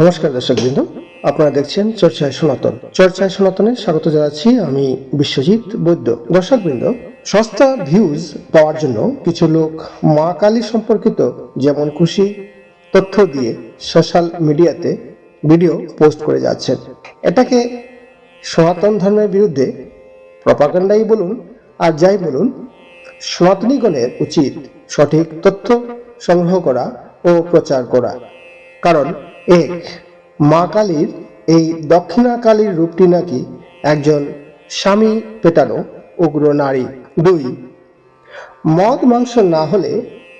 নমস্কার দর্শকবৃন্দ, আপনারা দেখছেন চর্চায় সনাতন। চর্চায় সনাতনে স্বাগত জানাচ্ছি আমি বিশ্বজিৎ বৈদ্য। দর্শকবৃন্দ, সস্তা ভিউজ পাওয়ার জন্য কিছু লোক মা কালী সম্পর্কিত যেমন খুশি তথ্য দিয়ে সোশ্যাল মিডিয়াতে ভিডিও পোস্ট করে যাচ্ছেন। এটাকে সনাতন ধর্মের বিরুদ্ধে প্রপাগান্ডাই বলুন আর যাই বলুন, সনাতনীগণের উচিত সঠিক তথ্য সংগ্রহ করা ও প্রচার করা। কারণ এক মা কালীর এই দক্ষিণা কালীর রূপটি নাকি একজন স্বামী পেটানো উগ্র নারী। দুই, মদ মাংস না হলে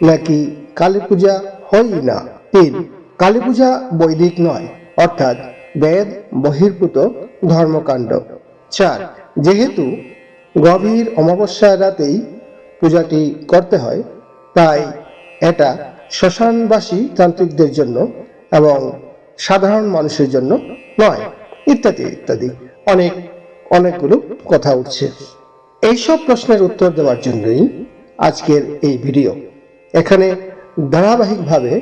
নাকি কালী পূজা হয়ই না। তিন, কালী পূজা বৈদিক নয়, অর্থাৎ বেদ, বহির্ভূত ধর্মকাণ্ড। চার, যেহেতু গভীর অমাবস্যার রাতেই পূজাটি করতে হয়, তাই এটা শ্মশানবাসী তান্ত্রিকদের জন্য এবং সাধারণ মানুষের জন্য নয়, ইত্যাদি ইত্যাদি। অনেক, অনেকগুলো কথা উঠছে। এইসব প্রশ্নের উত্তর দেওয়ার জন্যই আজকের এই ভিডিও। এখানে ধারাবাহিকভাবে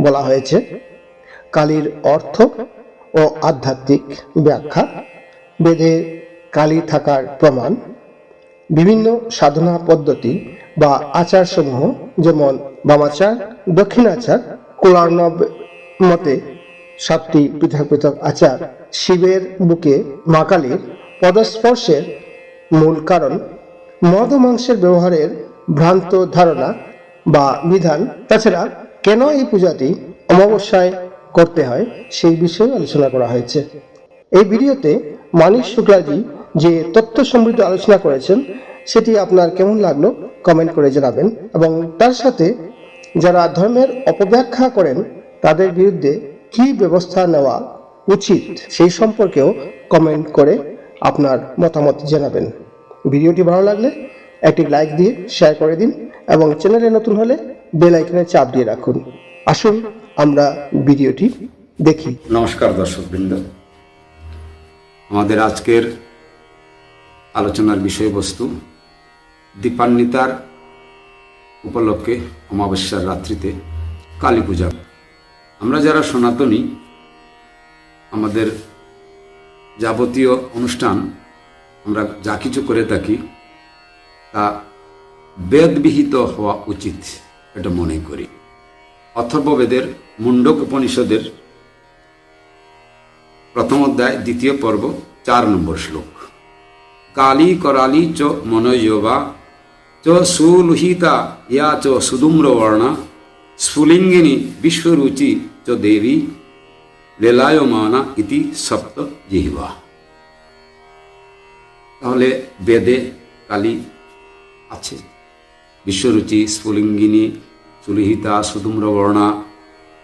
বলা হয়েছে, কালীর অর্থ ও আধ্যাত্মিক ব্যাখ্যা, বেদে কালী থাকার প্রমাণ, বিভিন্ন সাধনা পদ্ধতি বা আচারসমূহ, যেমন বামাচার, দক্ষিণাচার, কোলার্ণব মতে সাতটি পৃথক পৃথক আচার শিবের বুকে মা কালীর পদস্পর্শের মূল কারণ, মদ মাংসের ব্যবহারের ভ্রান্ত ধারণা বা বিধান। তাছাড়া কেন এই পূজাটি অমাবস্যায় করতে হয় সেই বিষয়ে আলোচনা করা হয়েছে। এই ভিডিওতে মানিক শুক্লাজি যে তথ্য সমৃদ্ধ আলোচনা করেছেন, সেটি আপনার কেমন লাগল কমেন্ট করে জানাবেন এবং তার সাথে যারা ধর্মের অপব্যাখ্যা করেন তাদের বিরুদ্ধে কি ব্যবস্থা নেওয়া উচিত সেই সম্পর্কেও কমেন্ট করে আপনার মতামত জানাবেন। ভিডিওটি ভালো লাগলে একটি লাইক দিয়ে শেয়ার করে দিন এবং চ্যানেলে নতুন হলে বেল আইকনে চাপ দিয়ে রাখুন। আসুন আমরা ভিডিওটি দেখি। নমস্কার দর্শকবৃন্দ। আমাদের আজকের আলোচনার বিষয়বস্তু দীপান্বিতার উপলক্ষে অমাবস্যার রাত্রিতে কালী পূজা। আমরা যারা সনাতনী, আমাদের যাবতীয় অনুষ্ঠান আমরা যা কিছু করে থাকি, তা বেদবিহিত হওয়া উচিত এটা মনে করি। অথর্ববেদের মুন্ডক উপনিষদের প্রথম অধ্যায়, দ্বিতীয় পর্ব, চার নম্বর শ্লোক। কালী করালি চ মনোযোবা, চ সুলুহিতা, ইয়া চ সুদুম্রবর্ণা স্ফুলিঙ্গিনী বিশ্বরুচি চ দেবী লীলায়মানা ইতি সপ্ত জিহ্বা। তাহলে বেদে কালী আছে। বিশ্বরুচি, স্ফুলিঙ্গিনী, সুলিহিতা সুদুম্রবর্ণা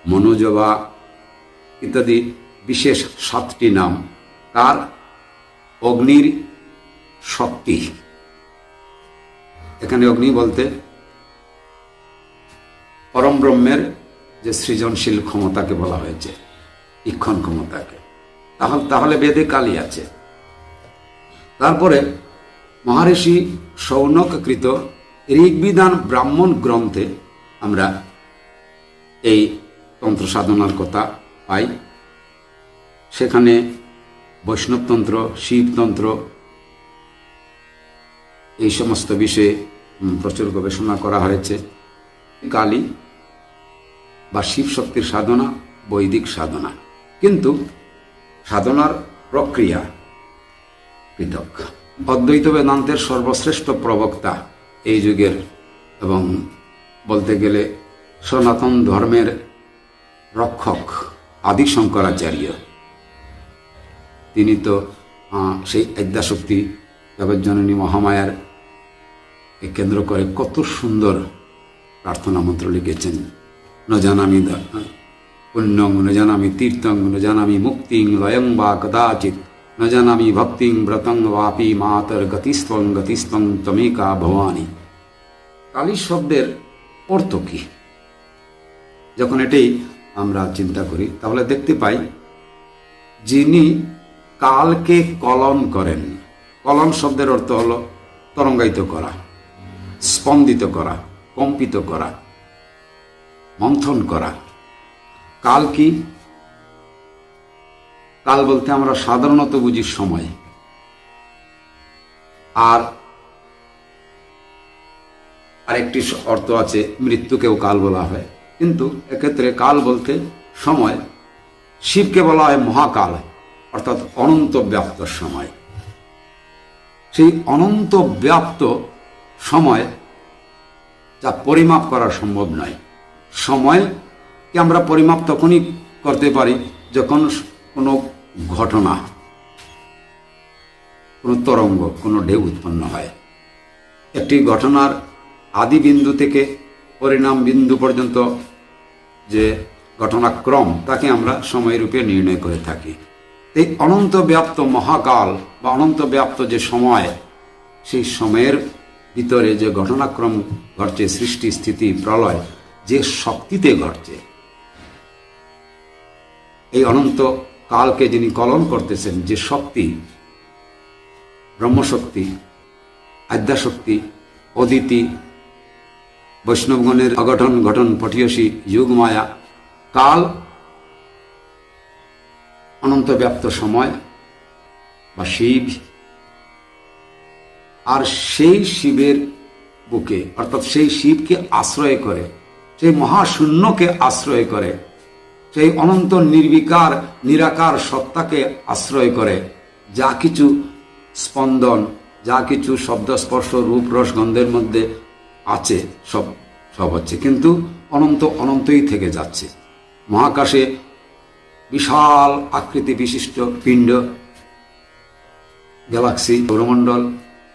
মনোজবা ইত্যাদি বিশেষ সাতটি নাম। তার অগ্নির শক্তি। এখানে অগ্নি বলতে পরম ব্রহ্মের যে সৃজনশীল ক্ষমতাকে বলা হয়েছে, ইক্ষণ ক্ষমতাকে, তাহলে তাহলে বেদে কালী আছে। তারপরে মহারিষি সৌনককৃত ঋগ্বিধান ব্রাহ্মণ গ্রন্থে আমরা এই তন্ত্র সাধনার কথা পাই। সেখানে বৈষ্ণবতন্ত্র শিবতন্ত্র এই সমস্ত বিষয়ে প্রচুর গবেষণা করা হয়েছে। কালী বা শিব শক্তির সাধনা, বৈদিক সাধনা। কিন্তু সাধনার প্রক্রিয়া পৃথক। অদ্বৈত বেদান্তের সর্বশ্রেষ্ঠ প্রবক্তা এই যুগের এবং বলতে গেলে সনাতন ধর্মের রক্ষক আদি শঙ্করাচার্য তিনি তো সেই আদ্যাশক্তি জগজ্জননী মহামায়ার কেন্দ্র করে কত সুন্দর প্রার্থনা মন্ত্র লিখেছেন। ন জানামি পুণ্যং ন জানামি তীর্থং ন জানামি মুক্তিং লয়ং বা কদাচিৎ ন জানামি ভক্তিং ব্রতং বাপি মাতর গতিস্তং গতিস্তং তমিকা ভবানী কালী শব্দের অর্থ কি? যখন এটাই আমরা চিন্তা করি, তাহলে দেখতে পাই, যিনি কালকে কলন করেন কলন শব্দের অর্থ হল তরঙ্গায়িত করা, স্পন্দিত করা, কম্পিত করা। মন্থন করা। কাল কি? কাল বলতে আমরা সাধারণত বুঝি সময়। আর আরেকটি অর্থ আছে, মৃত্যুকেও কাল বলা হয়। কিন্তু এক্ষেত্রে কাল বলতে সময়, শিবকে বলা হয় মহাকাল, অর্থাৎ অনন্ত ব্যাপ্ত সময়। সেই অনন্ত ব্যাপ্ত সময় যা পরিমাপ করা সম্ভব নয়। সময়কে আমরা পরিমাপ তখনই করতে পারি যখন কোনো ঘটনা, কোনো তরঙ্গ, কোনো ঢেউ উৎপন্ন হয়। একটি ঘটনার আদি বিন্দু থেকে পরিণাম বিন্দু পর্যন্ত যে ঘটনাক্রম, তাকে আমরা সময়রূপে নির্ণয় করে থাকি। এই অনন্ত ব্যাপ্ত মহাকাল বা অনন্ত ব্যাপ্ত যে সময়, সেই সময়ের ভিতরে যে ঘটনাক্রম ঘটছে, সৃষ্টি, স্থিতি, প্রলয় যে শক্তিতে ঘটছে। এই অনন্ত কালকে যিনি কলন করতেছেন, যে শক্তি, ব্রহ্মশক্তি, আদ্যাশক্তি, অদিতি, বৈষ্ণবগণের অঘটন, ঘটন, পটিয়সী যুগ মায়া কাল, অনন্ত ব্যাপ্ত সময় বা শিব, আর সেই শিবের বুকে, অর্থাৎ সেই শিবকে আশ্রয় করে সেই মহাশূন্যকে আশ্রয় করে, সেই অনন্ত নির্বিকার, নিরাকার সত্তাকে আশ্রয় করে। যা কিছু স্পন্দন, যা কিছু শব্দ স্পর্শ রূপ, রস, গন্ধের মধ্যে আছে, সব সব হচ্ছে। কিন্তু অনন্ত অনন্তই থেকে যাচ্ছে। মহাকাশে বিশাল আকৃতি বিশিষ্ট পিণ্ড, গ্যালাক্সি সৌরমণ্ডল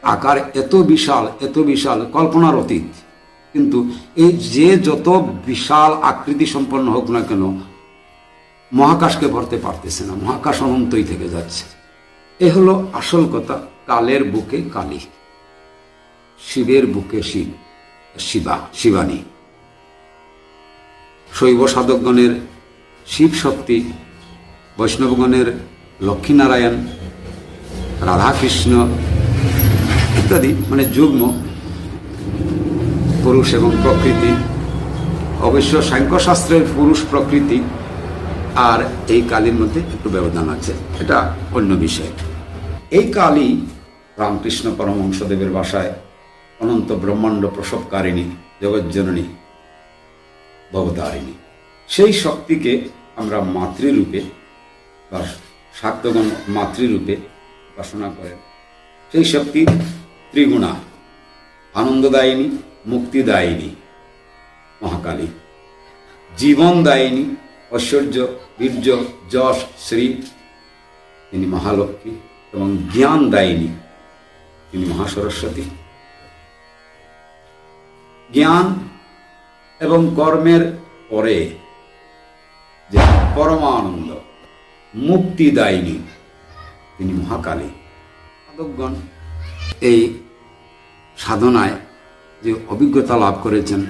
আকার এত বিশাল এত বিশাল, কল্পনার অতীত। কিন্তু এই যে যত বিশাল আকৃতি সম্পন্ন হোক না কেন, মহাকাশকে ভরতে পারতেছে না, মহাকাশ অনন্তই থেকে যাচ্ছে। এ হলো আসল কথা, কালের বুকে কালী, শিবের বুকে শিব, শিবা, শিবানী। শৈব সাধকগণের শিব শক্তি, বৈষ্ণবগণের লক্ষ্মীনারায়ণ, রাধাকৃষ্ণ ইত্যাদি মানে যুগ্ম পুরুষ এবং প্রকৃতি। অবশ্য সাংখ্যশাস্ত্রের পুরুষ প্রকৃতি আর এই কালীর মধ্যে একটু ব্যবধান আছে, এটা অন্য বিষয়। এই কালী রামকৃষ্ণ পরমহংসদেবের বাসায় অনন্ত ব্রহ্মাণ্ড প্রসবকারিণী, জগজ্জননী, ভবতারিণী। সেই শক্তিকে আমরা মাতৃরূপে বা শাক্তগণ মাতৃরূপে উপাসনা করেন। সেই শক্তি ত্রিগুণা, আনন্দদায়িনী মুক্তিদায়িনী, মহাকালী। জীবন জীবনদায়িনী, ঐশ্বর্য, বীর্য, যশ, শ্রী। তিনি মহালক্ষ্মী এবং জ্ঞানদায়িনী। তিনি মহাসরস্বতী। জ্ঞান এবং কর্মের পরে যে পরমানন্দ, মুক্তিদায়িনী, তিনি মহাকালী। সাধকগণ, এই সাধনায় যে অভিজ্ঞতা লাভ করেছেন,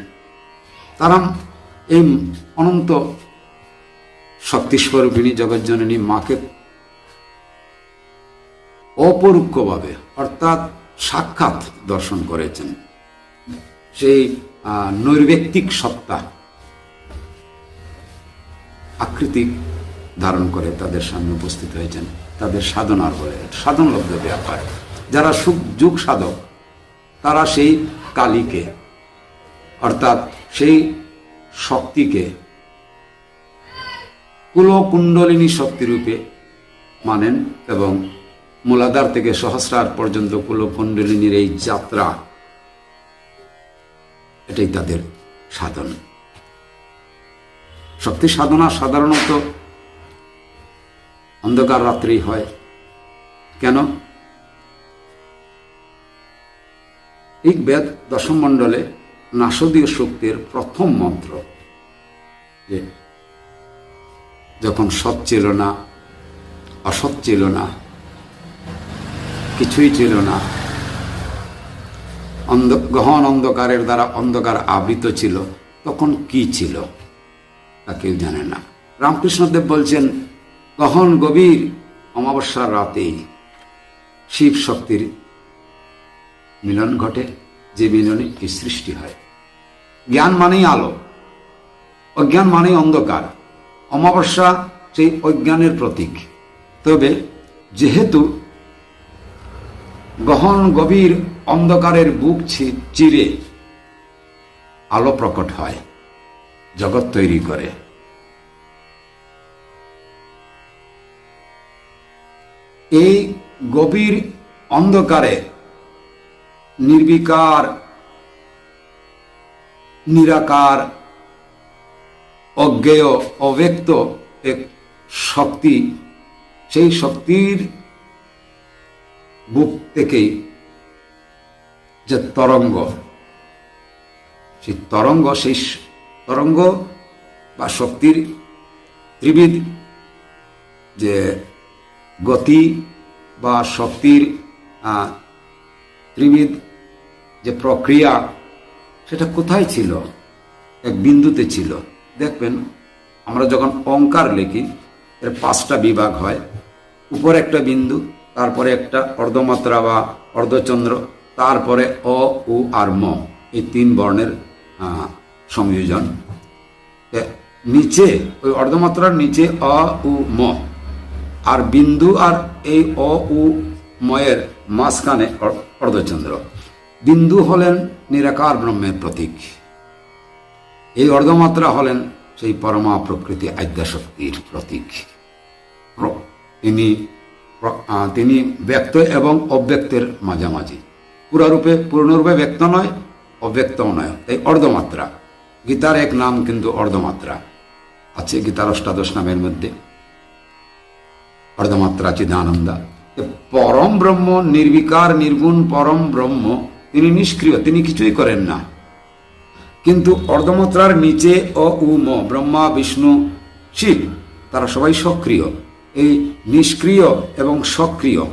তারা এই অনন্ত শক্তিস্বরূপিণী জগজ্জননী মাকে অপরোক্ষভাবে অর্থাৎ সাক্ষাৎ দর্শন করেছেন। সেই নৈর্ব্যক্তিক সত্তা আকৃতি ধারণ করে তাদের সামনে উপস্থিত হয়েছেন, তাদের সাধনার বলে। সাধনলব্ধ ব্যাপার। যারা সুখ যুগ সাধক, তারা সেই কালীকে, অর্থাৎ সেই শক্তিকে, কুলকুণ্ডলিনী শক্তিরূপে মানেন এবং মূলাধার থেকে সহস্রার পর্যন্ত কুলকুণ্ডলিনীর এই যাত্রা, এটাই তাদের সাধন। শক্তি সাধনা সাধারণত অন্ধকার রাত্রেই হয়। কেন? এই বেদ দশম মণ্ডলে নাসদীয় শক্তির প্রথম মন্ত্র যে, যখন সৎ ছিল না, অসৎ ছিল না, কিছুই ছিল না, অন্ধ, গহন অন্ধকারের দ্বারা অন্ধকার আবৃত ছিল, তখন কি ছিল? তা কেউ জানে না। রামকৃষ্ণদেব বলছেন, গহন গভীর অমাবস্যার রাতেই শিব শক্তির মিলন ঘটে, যে মিলনে এই সৃষ্টি হয়। জ্ঞান মানেই আলো, অজ্ঞান মানেই অন্ধকার। অমাবস্যা সেই অজ্ঞানের প্রতীক। তবে যেহেতু গহন গভীর অন্ধকারের বুক চিরে আলো প্রকট হয়, জগৎ তৈরি করে। এই গভীর অন্ধকারে নির্বিকার, নিরাকার, অজ্ঞেয়, অব্যক্ত এক শক্তি। সেই শক্তির বুক থেকেই যে তরঙ্গ, সেই তরঙ্গ সেই তরঙ্গ বা শক্তির ত্রিবিধ যে গতি বা শক্তির ত্রিবিধ যে প্রক্রিয়া সেটা কোথায় ছিল? এক বিন্দুতে ছিল। দেখবেন, আমরা যখন অঙ্কার লিখি, এর পাঁচটা বিভাগ হয়। উপরে একটা বিন্দু, তারপরে একটা অর্ধমাত্রা বা অর্ধচন্দ্র, তারপরে অ, উ আর ম। এই তিন বর্ণের সংযোজন। নিচে, ওই অর্ধমাত্রার নিচে অ, উ, ম। আর বিন্দু আর এই অ, উ ময়ের মাঝখানে অর্ধচন্দ্র। বিন্দু হলেন নিরাকার ব্রহ্মের প্রতীক। এই অর্ধমাত্রা হলেন সেই পরমা প্রকৃতি আদ্যাশক্তির প্রতীক। তিনি তিনি ব্যক্ত এবং অব্যক্তের মাঝামাঝি। পুরারূপে, পূর্ণরূপে ব্যক্ত নয়, অব্যক্তও নয়। এই অর্ধমাত্রা, গীতার এক নাম কিন্তু অর্ধমাত্রা আছে, গীতার অষ্টাদশ নামের মধ্যে। অর্ধমাত্রা চিদানন্দা। পরম ব্রহ্ম, নির্বিকার, নির্গুণ পরম ব্রহ্ম তিনি নিষ্ক্রিয়, তিনি কিছুই করেন না। কিন্তু অর্ধমাত্রার নিচে অ, উ, ম, ব্রহ্মা, বিষ্ণু, শিব, তারা সবাই সক্রিয়। এই নিষ্ক্রিয় এবং সক্রিয়,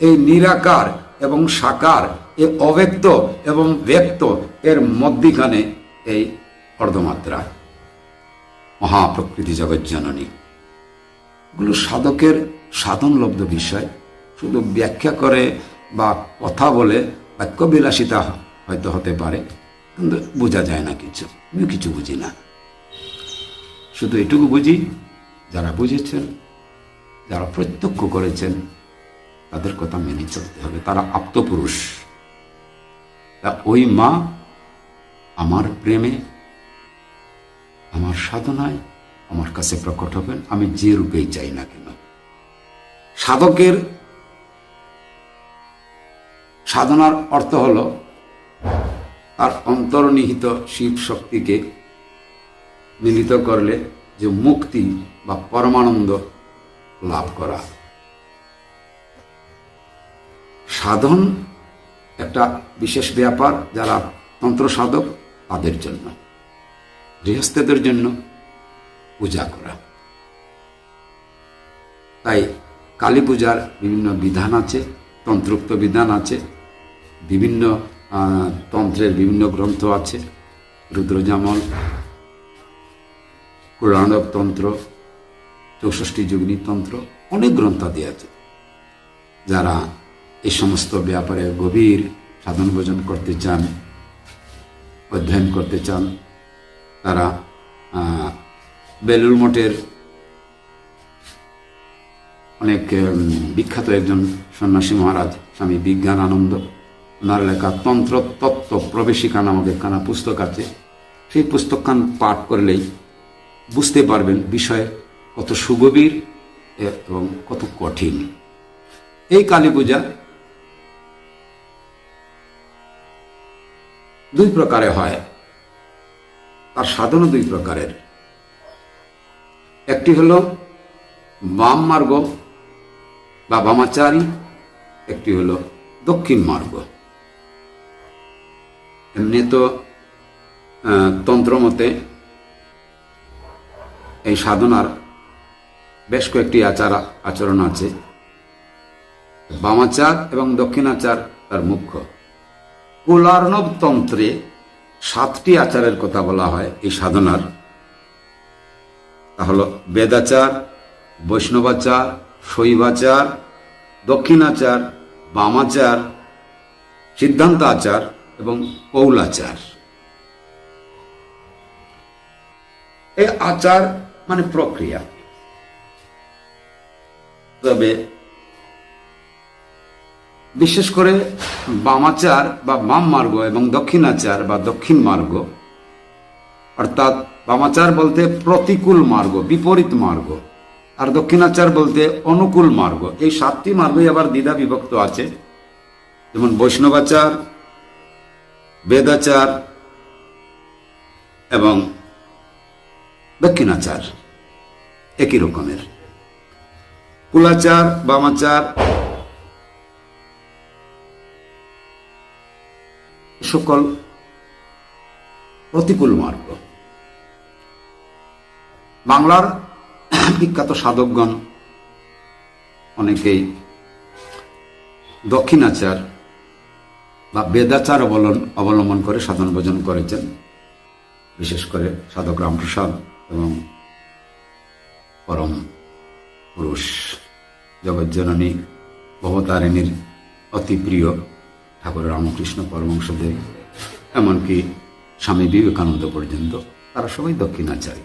এই নিরাকার এবং সাকার এই অব্যক্ত এবং ব্যক্ত, এর মধ্যিখানে এই অর্ধমাত্রা। মহাপ্রকৃতি জগৎ জননী, এগুলো সাধকের সাধনলব্ধ বিষয়। শুধু ব্যাখ্যা করে বা কথা বলে বাক্য বিলাসিতা হয়তো হতে পারে, কিন্তু বোঝা যায় না কিছু। আমি কিছু বুঝি না। শুধু এটুকু বুঝি, যারা বুঝেছেন, যারা প্রত্যক্ষ করেছেন, তাদের কথা মেনে চলতে হবে। তারা আপ্তপুরুষ। তা ওই মা আমার প্রেমে, আমার সাধনায় আমার কাছে প্রকট হবেন। আমি যে রূপেই চাই না কেন। সাধকের সাধনার অর্থ হল তার অন্তর্নিহিত শিব শক্তিকে মিলিত করলে যে মুক্তি বা পরমানন্দ লাভ করা। সাধন একটা বিশেষ ব্যাপার যারা তন্ত্র সাধক, তাদের জন্য, গৃহস্থদের জন্য পূজা করা। তাই কালী পূজার বিভিন্ন বিধান আছে, তন্ত্রোক্ত বিধান আছে বিভিন্ন তন্ত্রের বিভিন্ন গ্রন্থ আছে। রুদ্রজামল তন্ত্র চৌষষ্ঠী যুগ্নী তন্ত্র, অনেক গ্রন্থাদি আছে, যারা এই সমস্ত ব্যাপারে গভীর সাধন ভোজন করতে চান, অধ্যয়ন করতে চান। তারা বেলুর মঠের অনেক বিখ্যাত একজন সন্ন্যাসী মহারাজ, স্বামী বিজ্ঞান আনন্দ ওনার লেখা তন্ত্র, তত্ত্ব প্রবেশিকা নামক একখানা পুস্তক আছে। সেই পুস্তকখান পাঠ করলেই বুঝতে পারবেন বিষয় কত সুগভীর এবং কত কঠিন। এই কালী পূজা দুই প্রকারে হয়। তার সাধনও দুই প্রকারের। একটি হলো বাম মার্গ বা বামাচারী, একটি হলো দক্ষিণ মার্গ। এমনি তো তন্ত্রমতে এই সাধনার বেশ কয়েকটি আচার, আচরণ আছে। বামাচার এবং দক্ষিণাচার তার মুখ্য। কুলার্ণব তন্ত্রে সাতটি আচারের কথা বলা হয় এই সাধনার। তা হলো বেদাচার, বৈষ্ণবাচার, শৈবাচার, দক্ষিণাচার, বামাচার সিদ্ধান্ত আচার এবং কৌলাচার। এই আচার মানে প্রক্রিয়া। তবে বিশেষ করে বামাচার বা বাম মার্গ এবং দক্ষিণাচার বা দক্ষিণ মার্গ, অর্থাৎ বামাচার বলতে প্রতিকূল মার্গ, বিপরীত মার্গ, আর দক্ষিণাচার বলতে অনুকূল মার্গ। এই সাতটি মার্গই আবার দ্বিধা বিভক্ত আছে। যেমন বৈষ্ণবাচার বেদাচার এবং দক্ষিণাচার একই রকমের। কুলাচার, বামাচার, সকল প্রতিকূল মার্গ। বাংলার বিখ্যাত সাধকগণ অনেকেই দক্ষিণাচার বা বেদাচার অবলম্বন অবলম্বন করে সাধন ভোজন করেছেন। বিশেষ করে সাধক রামপ্রসাদ এবং পরম পুরুষ জগজ্জননী ভবতারিণীর অতি প্রিয় ঠাকুর রামকৃষ্ণ পরমংশদেব এমনকি স্বামী বিবেকানন্দ পর্যন্ত, তারা সবাই দক্ষিণাচারী।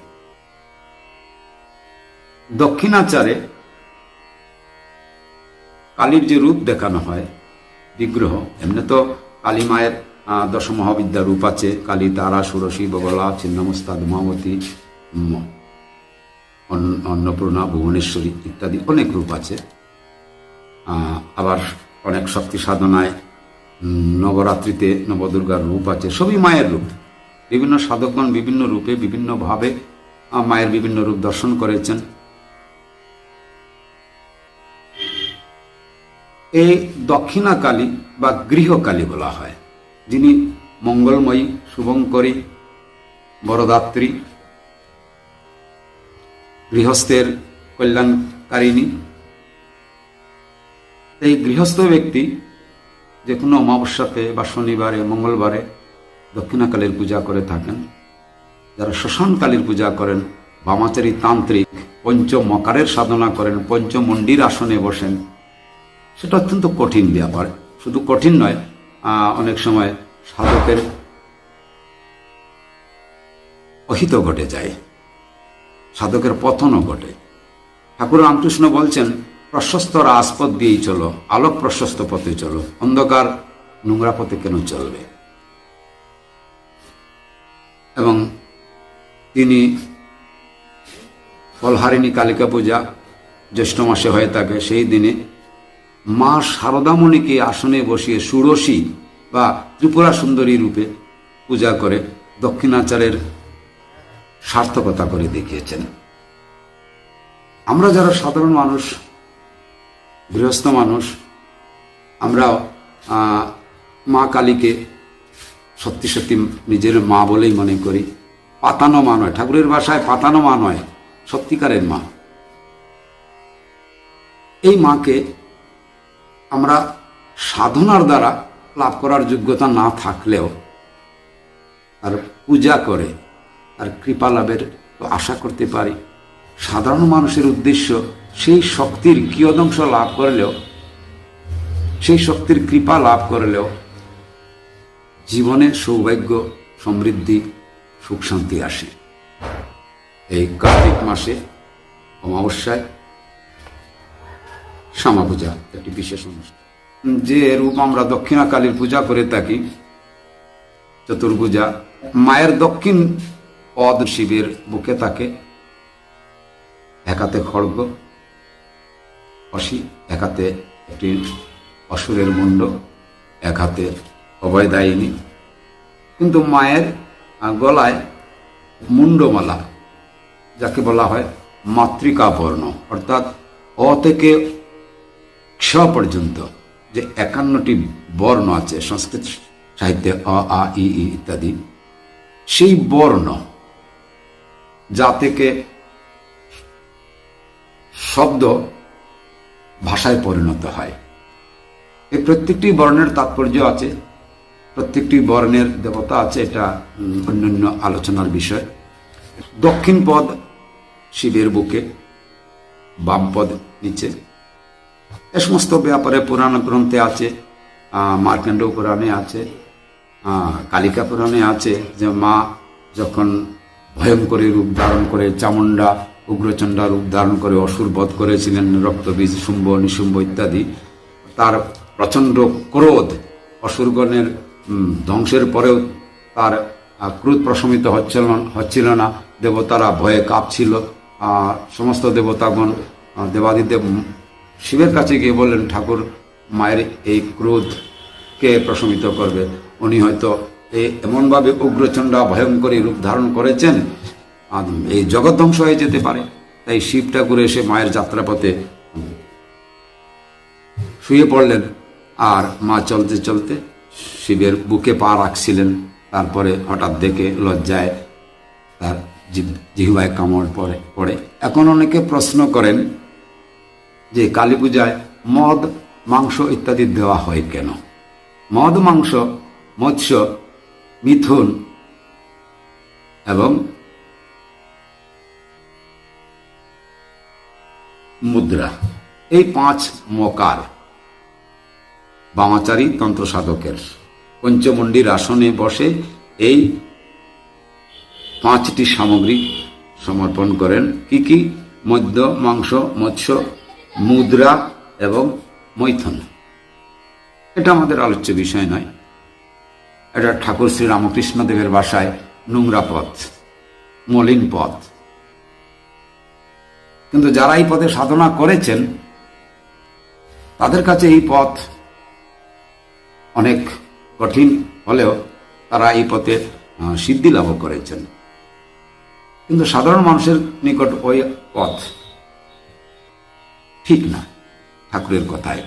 দক্ষিণাচারে কালীর যে রূপ দেখানো হয় বিগ্রহ। এমনি তো কালী মায়ের দশ মহাবিদ্যা রূপ আছে। কালী তারা সুরসী বগলা ছিন্নমস্তাদ মামতী উম, অন্নপূর্ণা ভুবনেশ্বরী ইত্যাদি অনেক রূপ আছে। আবার অনেক শক্তি সাধনায় নবরাত্রিতে নবদুর্গার রূপ আছে। সবই মায়ের রূপ। বিভিন্ন সাধকগণ বিভিন্ন রূপে বিভিন্নভাবে মায়ের বিভিন্ন রূপ দর্শন করেছেন। এই দক্ষিণা কালী বা গৃহকালী বলা হয়, যিনি মঙ্গলময়ী, শুভঙ্করী, বরদাত্রী, গৃহস্থের কল্যাণকারিণী। এই গৃহস্থ ব্যক্তি যে কোনো অমাবস্যাতে বা শনিবারে, মঙ্গলবারে দক্ষিণাকালীর পূজা করে থাকেন। যারা শ্মশান কালীর পূজা করেন, বামাচারী তান্ত্রিক, পঞ্চমকারের সাধনা করেন পঞ্চমন্ডির আসনে বসেন সেটা অত্যন্ত কঠিন ব্যাপার। শুধু কঠিন নয় অনেক সময় সাধকের অহিত ঘটে যায়, সাধকের পতনও ঘটে। ঠাকুর রামকৃষ্ণ বলছেন, প্রশস্ত রাজপথ দিয়েই চলো, আলোক প্রশস্ত পথে চলো, অন্ধকার নোংরা পথে কেন চলবে? এবং তিনি ফলহারিণী কালিকা পূজা, জ্যৈষ্ঠ মাসে হয়ে থাকে সেই দিনে মা শারদামণিকে আসনে বসিয়ে ষোড়শী বা ত্রিপুরা সুন্দরী রূপে পূজা করে দক্ষিণাচারের সার্থকতা করে দেখিয়েছেন। আমরা যারা সাধারণ মানুষ, গৃহস্থ মানুষ, আমরা মা কালীকে সত্যি সত্যি নিজের মা বলেই মনে করি। পাতানো মা নয়, ঠাকুরের বাসায় পাতানো মা নয়, সত্যিকারের মা। এই মাকে আমরা সাধনার দ্বারা লাভ করার যোগ্যতা না থাকলেও তার পূজা করে তার কৃপা লাভের আশা করতে পারি। সাধারণ মানুষের উদ্দেশ্য সেই শক্তির কিয়দংশ লাভ করলেও, সেই শক্তির কৃপা লাভ করলেও জীবনে সৌভাগ্য, সমৃদ্ধি, সুখ শান্তি আসে। এই কার্তিক মাসে অমাবস্যায় শ্যামা পূজা একটি বিশেষ অনুষ্ঠান। যে রূপ আমরা দক্ষিণা কালীর পূজা করে থাকি, চতুর্ভুজা, মায়ের দক্ষিণ পদ শিবের বুকে থাকে এক হাতে খড়গ, অসি এক হাতে একটি অসুরের মুন্ড এক হাতে অভয়দায়িনী। কিন্তু মায়ের গলায় মুন্ডমালা যাকে বলা হয় মাতৃকা বর্ণ অর্থাৎ অ থেকে ক্ষ পর্যন্ত যে একান্নটি বর্ণ আছে, সংস্কৃত সাহিত্যে অ, আ, ই ইত্যাদি, সেই বর্ণ যা থেকে শব্দ ভাষায় পরিণত হয়। এই প্রত্যেকটি বর্ণের তাৎপর্য আছে, প্রত্যেকটি বর্ণের দেবতা আছে, এটা অন্যান্য আলোচনার বিষয়। দক্ষিণ পদ শিবের বুকে, বাম পদ নিচে। এ সমস্ত ব্যাপারে পুরাণ গ্রন্থে আছে মার্কেন্ড পুরাণে আছে কালিকা পুরাণে আছে যে মা যখন ভয়ঙ্করী রূপ ধারণ করে চামুন্ডা উগ্রচণ্ডা রূপ ধারণ করে অসুর বধ করেছিলেন, রক্তবীজ, শুম্ভ, নিশুম্ভ ইত্যাদি, তার প্রচণ্ড ক্রোধ অসুরগণের ধ্বংসের পরেও তার ক্রোধ প্রশমিত হচ্ছিল হচ্ছিল না। দেবতারা ভয়ে কাঁপছিল। সমস্ত দেবতাগণ দেবাদিদেব শিবের কাছে গিয়ে বললেন, ঠাকুর, মায়ের এই ক্রোধকে প্রশমিত করবে? উনি হয়তো এই এমনভাবে উগ্রচণ্ডা, ভয়ঙ্করী রূপ ধারণ করেছেন। এই জগৎ ধ্বংস হয়ে যেতে পারে। তাই শিব ঠাকুর এসে মায়ের যাত্রাপথে শুয়ে পড়লেন। আর মা চলতে চলতে শিবের বুকে পা রাখছিলেন। তারপরে হঠাৎ দেখে লজ্জায় তার জিহ্বায় কামড় পড়ে পড়ে। এখন অনেকে প্রশ্ন করেন যে কালী পূজায় মদ, মাংস ইত্যাদি দেওয়া হয় কেন? মদ, মাংস, মৎস্য, মিথুন এবং মুদ্রা। এই পাঁচ মকার বামাচারী তন্ত্র সাধকের পঞ্চমন্ডির আসনে বসে এই পাঁচটি সামগ্রী সমর্পণ করেন। কি কি? মদ্য, মাংস, মৎস্য মুদ্রা এবং মৈথুন। এটা আমাদের আলোচ্য বিষয় নয়। এটা ঠাকুর শ্রী রামকৃষ্ণ দেবের বাসায় নোংরা পথ, মলিন পথ। কিন্তু যারা এই পথে সাধনা করেছেন, তাদের কাছে এই পথ অনেক কঠিন হলেও তারা এই পথে সিদ্ধি লাভ করেছেন। কিন্তু সাধারণ মানুষের নিকট ওই পথ ঠিক না, ঠাকুরের কথায়।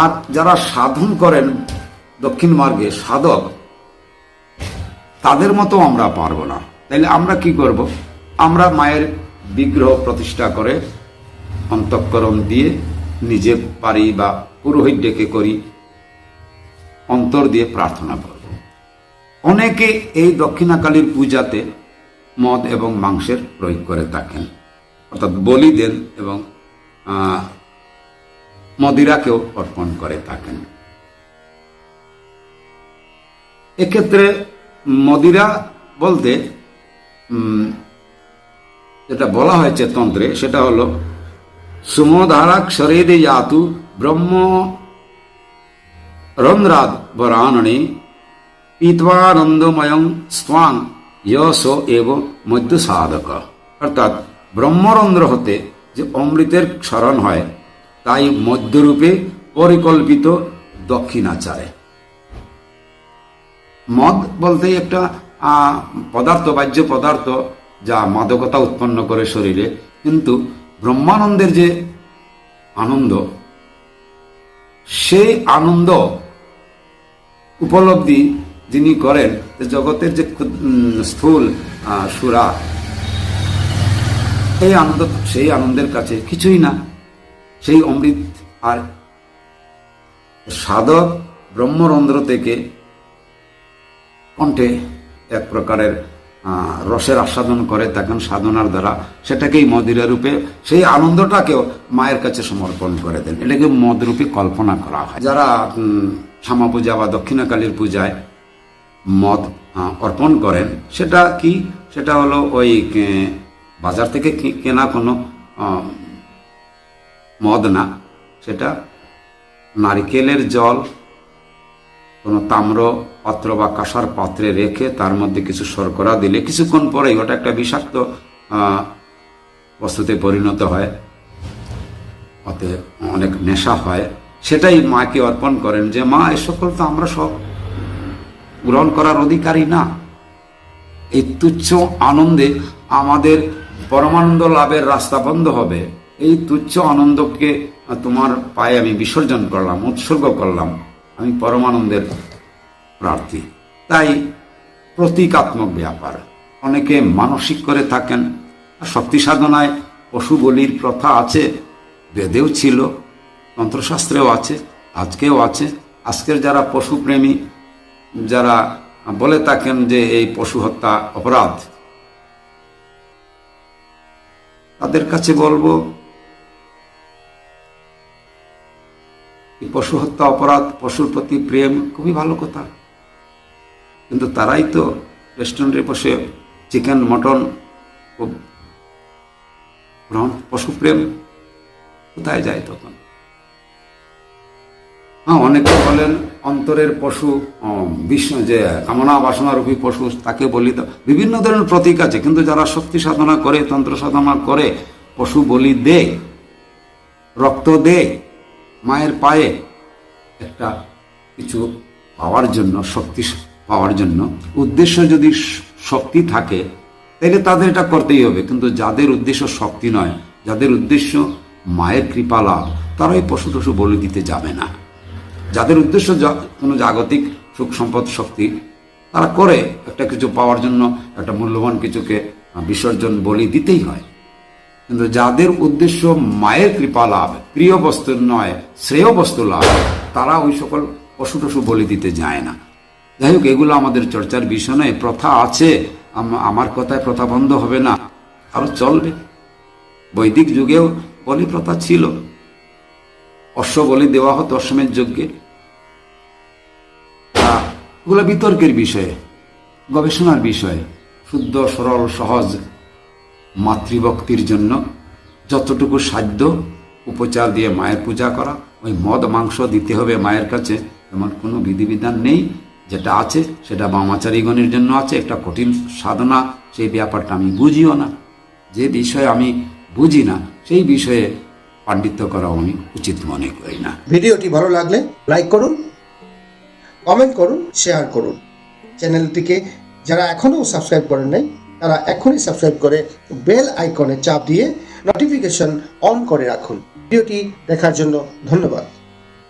আর যারা সাধন করেন দক্ষিণ মার্গে সাধক, তাদের মতো আমরা পারব না। তাইলে আমরা কি করব? আমরা মায়ের বিগ্রহ প্রতিষ্ঠা করে অন্তঃকরণ দিয়ে নিজে পারি বা পুরোহিত ডেকে করি, অন্তর দিয়ে প্রার্থনা করব। অনেকে এই দক্ষিণাকালীর পূজাতে মদ এবং মাংসের প্রয়োগ করে থাকেন। অর্থাৎ বলি দেন এবং মদিরাকেও অর্পণ করে থাকেন। এক্ষেত্রে মদিরা বলতে যেটা বলা হয়েছে তন্ত্রে, সেটা হলো সুমোধারাক্ষরেদে যাতু ব্রহ্ম রন্ধ্রাদ বরাননে পিত্বানন্দময়ং স্বাং যশ এব মধ্য সাধক অর্থাৎ ব্রহ্মরন্ধ্র হতে যে অমৃতের স্মরণ হয়, তাই মধ্যরূপে পরিকল্পিত দক্ষিণাচারে। মদ বলতে একটা পদার্থ, বাহ্য পদার্থ যা মাদকতা উৎপন্ন করে শরীরে, কিন্তু ব্রহ্মানন্দের যে আনন্দ, সেই আনন্দ উপলব্ধি যিনি করেন জগতের যে স্থূল সুরা এই আনন্দ, সেই আনন্দের কাছে কিছুই না। সেই অমৃত আর সাধক ব্রহ্মরন্ধ্র থেকে কণ্ঠে এক প্রকারের রসের আস্বাদন করে থাকেন সাধনার দ্বারা সেটাকেই মদিরা রূপে, সেই আনন্দটাকেও মায়ের কাছে সমর্পণ করে দেন। এটাকে মদ রূপে কল্পনা করা হয়। যারা শ্যামা পূজা বা দক্ষিণাকালীর পূজায় মদ অর্পণ করেন, সেটা কি? সেটা হলো ওই বাজার থেকে কেনা কোনো মদ না, সেটা নারিকেলের জল, কোনো তাম্র পাত্র বা কাঁসার পাত্রে রেখে তার মধ্যে কিছু শর্করা দিলে কিছুক্ষণ পরেই ওটা একটা বিষাক্ত বস্তুতে পরিণত হয়। ওতে অনেক নেশা হয়। সেটাই মাকে অর্পণ করেন যে, মা, এ সকল তো আমরা সব গ্রহণ করার অধিকারী না। এই তুচ্ছ আনন্দে আমাদের পরমানন্দ লাভের রাস্তা বন্ধ হবে। এই তুচ্ছ আনন্দকে তোমার পায়ে আমি বিসর্জন করলাম, উৎসর্গ করলাম। আমি পরমানন্দের প্রার্থী। তাই প্রতীকাত্মক ব্যাপার। অনেকে মানসিক করে থাকেন। শক্তি সাধনায় পশু বলির প্রথা আছে, বেদেও ছিল, তন্ত্রশাস্ত্রেও আছে, আজকেও আছে। আজকের যারা পশুপ্রেমী, যারা বলে থাকেন যে এই পশু হত্যা অপরাধ তাদের কাছে বলব পশু হত্যা অপরাধ, পশুর প্রতি প্রেম খুবই ভালো কথা। কিন্তু তারাই তো রেস্টুরেন্টে বসে চিকেন মটন পশু পশুপ্রেম কোথায় যায় তখন? হ্যাঁ অনেকে বলেন অন্তরের পশু বিশ্ব যে কামনা বাসনারূপী পশু, তাকে বলি বিভিন্ন ধরনের প্রতীক আছে, কিন্তু যারা শক্তি সাধনা করে, তন্ত্র সাধনা করে, পশু বলি দেয় রক্ত দেয় মায়ের পায়ে, একটা কিছু পাওয়ার জন্য, শক্তি পাওয়ার জন্য উদ্দেশ্য যদি শক্তি থাকে তাহলে তাদের এটা করতেই হবে, কিন্তু যাদের উদ্দেশ্য শক্তি নয়, যাদের উদ্দেশ্য মায়ের কৃপা লাভ তারা এই পশু টশু বলি দিতে যাবে না। যাদের উদ্দেশ্য কোনো জাগতিক সুখ সম্পদ শক্তি, তারা করে একটা কিছু পাওয়ার জন্য, একটা মূল্যবান কিছুকে বিসর্জন বলি দিতেই হয়। কিন্তু যাদের উদ্দেশ্য মায়ের কৃপা লাভ, প্রিয় বস্তু নয়, শ্রেয় বস্তু লাভ, তারা ওই সকল পশু টসু বলি দিতে যায় না। যাই হোক, এগুলো আমাদের চর্চার বিষয় নয়, প্রথা আছে। আমার কথায় প্রথা বন্ধ হবে না। আরও চলবে। বৈদিক যুগেও বলি প্রথা ছিল। অশ্ব বলি দেওয়া হতো অশ্বমের যজ্ঞে। তা ওগুলো বিতর্কের বিষয়ে, গবেষণার বিষয়ে, শুদ্ধ, সরল, সহজ, মাতৃভক্তির জন্য যতটুকু সাধ্য উপচার দিয়ে মায়ের পূজা করা, ওই মদ, মাংস দিতে হবে মায়ের কাছে, এমন কোনো বিধিবিধান নেই যেটা আছে, সেটা বামাচারীগণের জন্য আছে, একটা কঠিন সাধনা, সেই ব্যাপারটা আমি বুঝিও না। যে বিষয়ে আমি বুঝি না, সেই বিষয়ে পাণ্ডিত্য করা আমি উচিত মনে করি না। ভিডিওটি ভালো লাগলে লাইক করুন কমেন্ট করুন শেয়ার করুন। চ্যানেলটিকে যারা এখনও সাবস্ক্রাইব করেন নাই, তারা এখনই সাবস্ক্রাইব করে বেল আইকনে চাপ দিয়ে নোটিফিকেশন অন করে রাখুন। ভিডিওটি দেখার জন্য ধন্যবাদ।